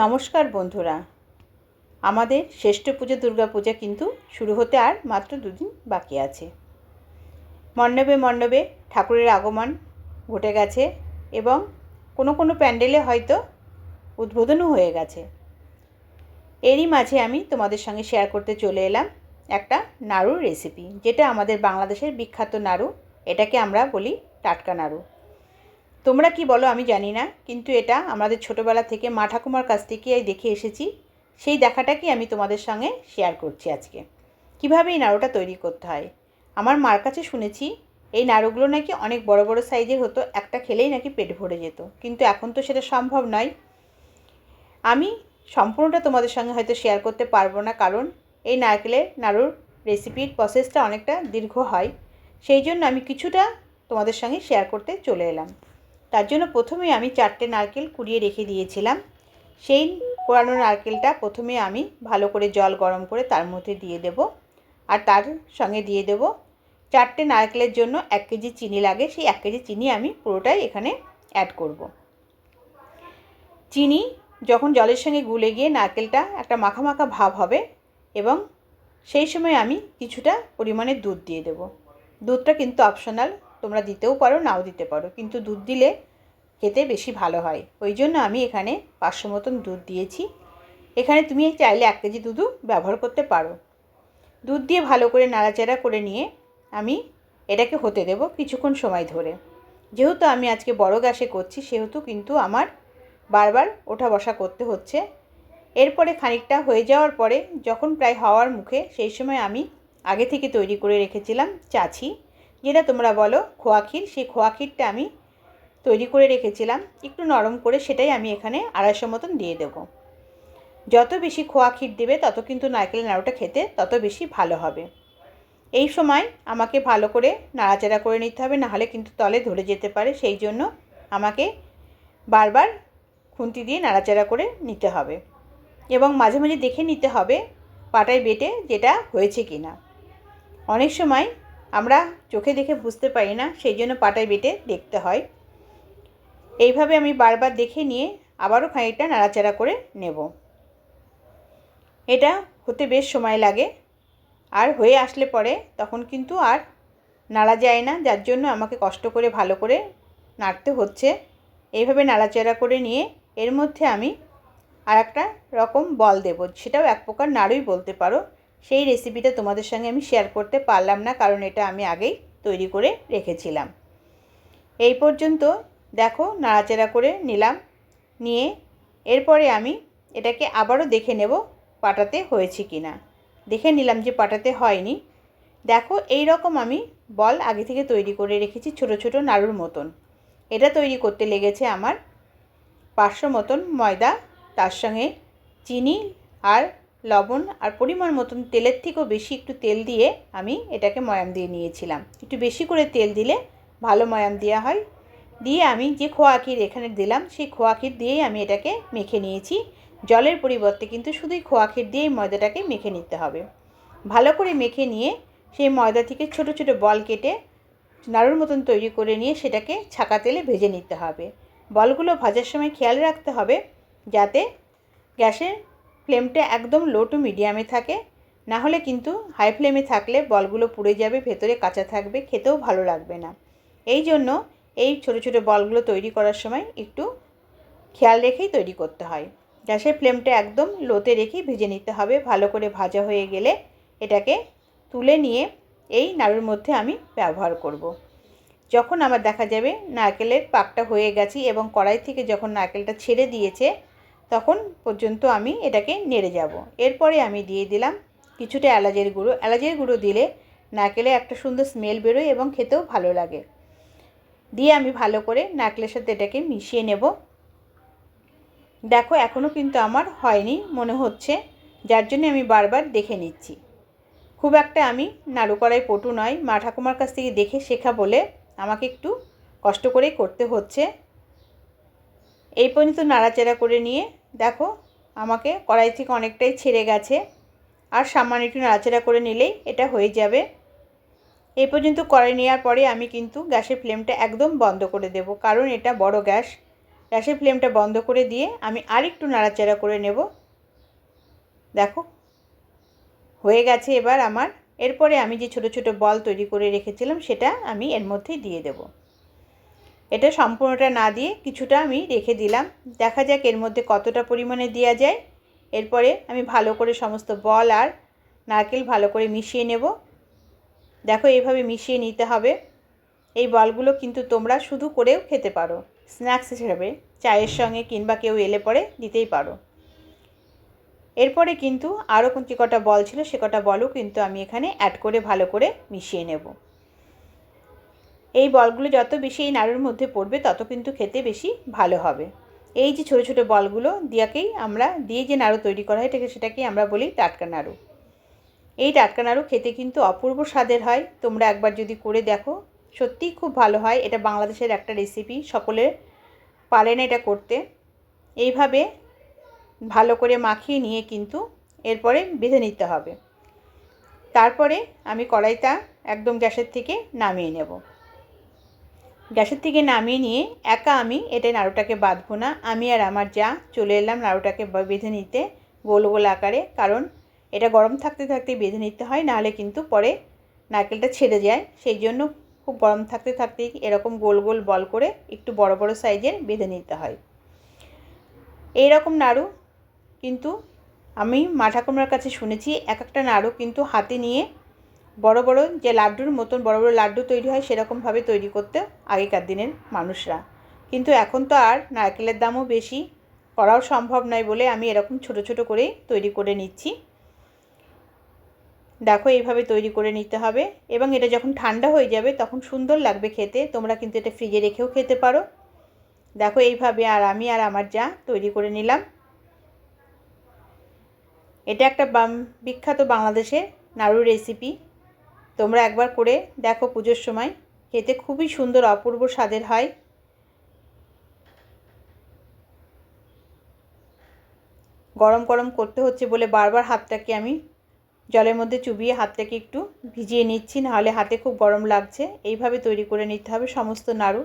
নমস্কার বন্ধুরা। আমাদের শ্রেষ্ঠ পুজো, দুর্গা পূজা কিন্তু শুরু হতে আর মাত্র দুদিন বাকি আছে। মণ্ডপে মণ্ডপে ঠাকুরের আগমন ঘটে গেছে এবং কোনো কোনো প্যান্ডেলে হয়তো উদ্বোধনও হয়ে গেছে। এরই মাঝে আমি তোমাদের সঙ্গে শেয়ার করতে চলে এলাম একটা নাড়ুর রেসিপি যেটা আমাদের বাংলাদেশের বিখ্যাত নাড়ু, এটাকে আমরা বলি টাটকা নাড়ু। তোমরা কি বলো আমি জানি না, কিন্তু এটা আমাদের ছোটোবেলা থেকে মা ঠাকুমার কাছ থেকে দেখে এসেছি। সেই দেখাটাকেই আমি তোমাদের সঙ্গে শেয়ার করছি আজকে। কীভাবে এই নাড়ুটা তৈরি করতে হয়? আমার মার কাছে শুনেছি, এই নাড়ুগুলো নাকি অনেক বড় বড় সাইজের হতো, একটা খেলেই নাকি পেট ভরে যেত। কিন্তু এখন তো সেটা সম্ভব নয়। আমি সম্পূর্ণটা তোমাদের সঙ্গে হয়তো শেয়ার করতে পারব না, কারণ এই নারকেলের নাড়ুর রেসিপির প্রসেসটা অনেকটা দীর্ঘ হয়। সেই জন্য আমি কিছুটা তোমাদের সঙ্গে শেয়ার করতে চলে এলাম। তার জন্য প্রথমে আমি চারটে নারকেল কুড়িয়ে রেখে দিয়েছিলাম। সেই কোরানো নারকেলটা প্রথমে আমি ভালো করে জল গরম করে তার মধ্যে দিয়ে দেব আর তার সঙ্গে দিয়ে দেব চারটে নারকেলের জন্য এক কেজি চিনি লাগে। সেই এক কেজি চিনি আমি পুরোটাই এখানে অ্যাড করব। চিনি যখন জলের সঙ্গে গুলে গিয়ে নারকেলটা একটা মাখা মাখা ভাব হবে এবং সেই সময় আমি কিছুটা পরিমাণে দুধ দিয়ে দেব। দুধটা কিন্তু অপশনাল তোমরা দিতেও পারো, নাও দিতে পারো। কিন্তু দুধ দিলে খেতে বেশি ভালো হয়। ওই জন্য আমি এখানে পাঁচশো মতন দুধ দিয়েছি। এখানে তুমি চাইলে এক কেজি দুধও ব্যবহার করতে পারো। দুধ দিয়ে ভালো করে নাড়াচাড়া করে নিয়ে আমি এটাকে হতে দেব কিছুক্ষণ সময় ধরে। যেহেতু আমি আজকে বড় গ্যাসে করছি, সেহেতু কিন্তু আমার বারবার ওঠা বসা করতে হচ্ছে। এরপরে খানিকটা হয়ে যাওয়ার পরে যখন প্রায় হওয়ার মুখে, সেই সময় আমি আগে থেকে তৈরি করে রেখেছিলাম চাছি। যেটা তোমরা বলো, খোয়া ক্ষীর, সেই খোয়া ক্ষীরটা আমি তৈরি করে রেখেছিলাম। একটু নরম করে সেটাই আমি এখানে আড়াইশো মতন দিয়ে দেবো। যত বেশি খোয়া ক্ষীর দেবে, তত কিন্তু নারকেলের নাড়ুটা খেতে তত বেশি ভালো হবে। এই সময় আমাকে ভালো করে নাড়াচাড়া করে নিতে হবে নাহলে কিন্তু তলে ধরে যেতে পারে। সেই জন্য আমাকে বারবার খুন্তি দিয়ে নাড়াচাড়া করে নিতে হবে। এবং মাঝে মাঝে দেখে নিতে হবে পাটায় বেটে যেটা হয়েছে কি না অনেক সময় আমরা চোখে দেখে বুঝতে পারি না, সেই জন্য পাটায় বেটে দেখতে হয়। এইভাবে আমি বারবার দেখে নিয়ে আবারও খানিকটা নাড়াচাড়া করে নেব। এটা হতে বেশ সময় লাগে। আর হয়ে আসলে পরে তখন কিন্তু আর নাড়া যায় না, যার জন্য আমাকে কষ্ট করে ভালো করে নাড়তে হচ্ছে। এইভাবে নাড়াচাড়া করে নিয়ে এর মধ্যে আমি আর একটা রকম বল দেব, সেটাও এক প্রকার নাড়ুই বলতে পারো। সেই রেসিপিটা তোমাদের সঙ্গে আমি শেয়ার করতে পারলাম না, কারণ এটা আমি আগেই তৈরি করে রেখেছিলাম। এই পর্যন্ত দেখো, নাড়াচাড়া করে নিলাম, নিয়ে এরপরে আমি এটাকে আবারও দেখে নেব পাটাতে হয়েছে কি না দেখে নিলাম যে পাটাতে হয়নি। দেখো এই রকম আমি বল আগে থেকে তৈরি করে রেখেছি ছোট ছোট নাড়ুর মতন। এটা তৈরি করতে লেগেছে আমার পাঁচশো মতন ময়দা, তার সঙ্গে চিনি আর লবণ আর পরিমাণ মতন তেলের থেকেও বেশি একটু তেল দিয়ে আমি এটাকে ময়াম দিয়ে নিয়েছিলাম। একটু বেশি করে তেল দিলে ভালো ময়াম দেওয়া হয়। দিয়ে আমি যে খোয়া ক্ষীর এখানে দিলাম, সেই খোয়া ক্ষীর দিয়েই আমি এটাকে মেখে নিয়েছি। জলের পরিবর্তে কিন্তু শুধুই খোয়া ক্ষীর দিয়েই ময়দাটাকে মেখে নিতে হবে। ভালো করে মেখে নিয়ে সেই ময়দা থেকে ছোট ছোট বল কেটে নাড়ুর মতন তৈরি করে নিয়ে সেটাকে ছাকা তেলে ভেজে নিতে হবে। বলগুলো ভাজার সময় খেয়াল রাখতে হবে যাতে গ্যাসের ফ্লেমটা একদম লো টু মিডিয়ামে থাকে। না হলে কিন্তু হাই ফ্লেমে থাকলে বলগুলো পুড়ে যাবে, ভেতরে কাঁচা থাকবে, খেতেও ভালো লাগবে না। এই জন্য এই ছোট ছোট বলগুলো তৈরি করার সময় একটু খেয়াল রেখেই তৈরি করতে হয়। গ্যাসের ফ্লেমটা একদম লোতে রেখেই ভেজে নিতে হবে। ভালো করে ভাজা হয়ে গেলে এটাকে তুলে নিয়ে এই নাড়ুর মধ্যে আমি ব্যবহার করব। যখন আমার দেখা যাবে নারকেলের পাকটা হয়ে গেছি এবং কড়াই থেকে যখন নারকেলটা ছেড়ে দিয়েছে তখন পর্যন্ত আমি এটাকে নেড়ে যাব। এরপরে আমি দিয়ে দিলাম কিছুটা এলাচের গুঁড়ো। এলাচের গুঁড়ো দিলে নারকেলে একটা সুন্দর স্মেল বেরোয় এবং খেতেও ভালো লাগে। দিয়ে আমি ভালো করে নারকেলের সাথে এটাকে মিশিয়ে নেব। দেখো এখনও কিন্তু আমার হয়নি, মনে হচ্ছে, যার জন্য আমি বারবার দেখে নিচ্ছি। খুব একটা আমি নাড়ু কড়াই পটু নয়, মা ঠাকুমার কাছ থেকে দেখে শেখা বলে আমাকে একটু কষ্ট করেই করতে হচ্ছে। এই পর্যন্ত নাড়াচাড়া করে নিয়ে দেখো, আমাকে কড়াই থেকে অনেকটাই ছেড়ে গেছে। আর সামান্য একটু নাড়াচাড়া করে নিলেই এটা হয়ে যাবে। এই পর্যন্ত কড়াই নেওয়ার পরে আমি কিন্তু গ্যাসের ফ্লেমটা একদম বন্ধ করে দেব, কারণ এটা বড় গ্যাস। গ্যাসের ফ্লেমটা বন্ধ করে দিয়ে আমি আরেকটু নাড়াচাড়া করে নেব। দেখো, হয়ে গেছে এবার আমার। এরপরে আমি যে ছোট ছোট বল তৈরি করে রেখেছিলাম, সেটা আমি এর মধ্যেই দিয়ে দেব। এটা সম্পূর্ণটা না দিয়ে কিছুটা আমি রেখে দিলাম। দেখা যাক এর মধ্যে কতটা পরিমাণে দেওয়া যায়। এরপরে আমি ভালো করে সমস্ত বল আর নারকেল ভালো করে মিশিয়ে নেব। দেখো এইভাবে মিশিয়ে নিতে হবে। এই বলগুলো কিন্তু তোমরা শুধু করেও খেতে পারো। স্ন্যাক্স হিসেবে, চায়ের সঙ্গে কিংবা কেউ এলে পরে দিতেই পারো। এরপরে কিন্তু আরও যে কটা বল ছিল সে কটা বলও কিন্তু আমি এখানে অ্যাড করে ভালো করে মিশিয়ে নেব। এই বলগুলো যত বেশি এই নাড়ুর মধ্যে পড়বে, তত কিন্তু খেতে বেশি ভালো হবে। এই যে ছোটো ছোটো বলগুলো, দিয়াকেই আমরা দিয়ে যে নাড়ু তৈরি করা হয়, এটাকে সেটাকেই আমরা বলি টাটকা নাড়ু। এই টাটকা নাড়ু খেতে কিন্তু অপূর্ব স্বাদের হয়। তোমরা একবার যদি করে দেখো, সত্যিই খুব ভালো হয়। এটা বাংলাদেশের একটা রেসিপি সকলে পারে না এটা করতে। এইভাবে ভালো করে মাখিয়ে নিয়ে কিন্তু এরপরে বেঁধে নিতে হবে। তারপরে আমি কড়াইটা একদম গ্যাসের থেকে নামিয়ে নেব। গ্যাসের থেকে নামিয়ে নিয়ে একা আমি এটা নাড়ুটাকে বাঁধবো না। আমি আর আমার যা চলে এলাম নাড়ুটাকে বেঁধে নিতে গোল গোল আকারে। কারণ এটা গরম থাকতে থাকতে বেঁধে নিতে হয়, নাহলে কিন্তু পরে নারকেলটা ছেড়ে যায়। সেই জন্য খুব গরম থাকতে থাকতেই এরকম গোল গোল বল করে একটু বড় বড় সাইজের বেঁধে নিতে হয়। এই রকম নাড়ু কিন্তু আমি মা ঠাকুমার কাছে শুনেছি, এক একটা নাড়ু কিন্তু হাতে নিয়ে বড় বড় যে লাড্ডুর মতন বড় বড় লাড্ডু তৈরি হয় সেরকমভাবে তৈরি করতে আগেকার দিনের মানুষরা। কিন্তু এখন তো আর নারকেলের দামও বেশি, করাও সম্ভব নয় বলে আমি এরকম ছোট ছোট করেই তৈরি করে নিচ্ছি। দেখো এইভাবে তৈরি করে নিতে হবে এবং এটা যখন ঠান্ডা হয়ে যাবে তখন সুন্দর লাগবে খেতে, তোমরা কিন্তু এটা ফ্রিজে রেখেও খেতে পারো। দেখো এইভাবে আর আমি আর আমার যা তৈরি করে নিলাম। এটা একটা বিখ্যাত বাংলাদেশের নাড়ু রেসিপি তোমরা একবার করে দেখো পুজোর সময়। খেতে খুবই সুন্দর অপূর্ব স্বাদের হয়। গরম গরম করতে হচ্ছে বলে বারবার হাতটাকে আমি জলের মধ্যে চুবিয়ে হাতটাকে একটু ভিজিয়ে নিচ্ছি, নাহলে হাতে খুব গরম লাগছে। এইভাবে তৈরি করে নিতে হবে সমস্ত নাড়ু।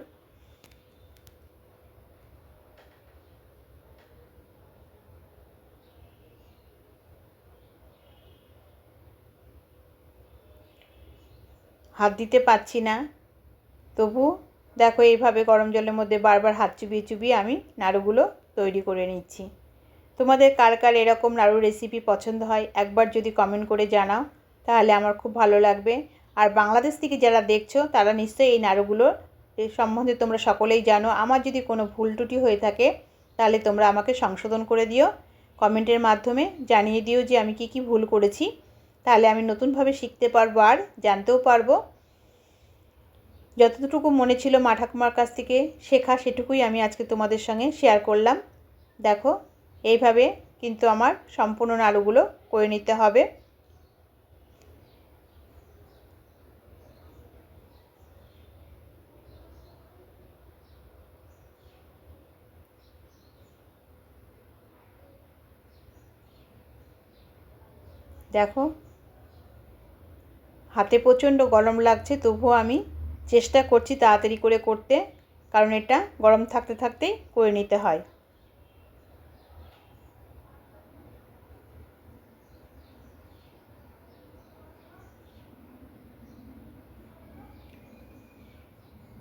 হাত দিতে পারছি না। তবু দেখো এইভাবে গরম জলের মধ্যে বারবার হাত চুবিয়ে চুবিয়ে আমি নাড়ুগুলো তৈরি করে নিচ্ছি। তোমাদের কার কার এরকম নাড়ু রেসিপি পছন্দ হয় একবার যদি কমেন্ট করে জানাও, তাহলে আমার খুব ভালো লাগবে। আর বাংলাদেশ থেকে যারা দেখছ, তারা নিশ্চয়ই এই নাড়ুগুলো সম্বন্ধে তোমরা সকলেই জানো। আমার যদি কোনো ভুল টুটি হয়ে থাকে, তাহলে তোমরা আমাকে সংশোধন করে দিও। কমেন্টের মাধ্যমে জানিয়ে দিও যে আমি কি কি ভুল করেছি। তাহলে আমি নতুনভাবে শিখতে পারব আর জানতেও পারব। যতটুকু মনে ছিল মা ঠাকুমার কাছ থেকে শেখা, সেটুকুই আমি আজকে তোমাদের সঙ্গে শেয়ার করলাম। দেখো, এইভাবে কিন্তু আমার সম্পূর্ণ নাড়ুগুলো করে নিতে হবে। দেখো হাতে প্রচণ্ড গরম লাগছে, তবুও আমি চেষ্টা করছি তাড়াতাড়ি করে করতে, কারণ এটা গরম থাকতে থাকতেই করে নিতে হয়।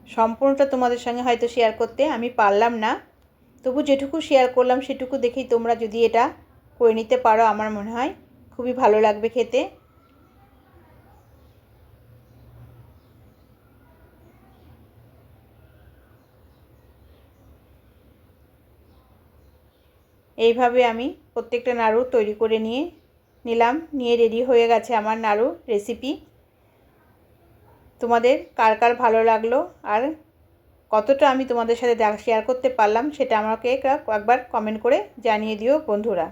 সম্পূর্ণটা তোমাদের সঙ্গে হয়তো শেয়ার করতে আমি পারলাম না। তবু যেটুকু শেয়ার করলাম, সেটুকু দেখেই তোমরা যদি এটা করে নিতে পারো, আমার মনে হয় খুবই ভালো লাগবে খেতে। এইভাবে আমি প্রত্যেকটা নাড়ু তৈরি করে নিয়ে নিলাম। নিয়ে রেডি হয়ে গেছে আমার নাড়ু রেসিপি তোমাদের কার কার ভালো লাগল আর কতটা আমি তোমাদের সাথে শেয়ার করতে পারলাম সেটা আমাকে একবার কমেন্ট করে জানিয়ে দিও বন্ধুরা।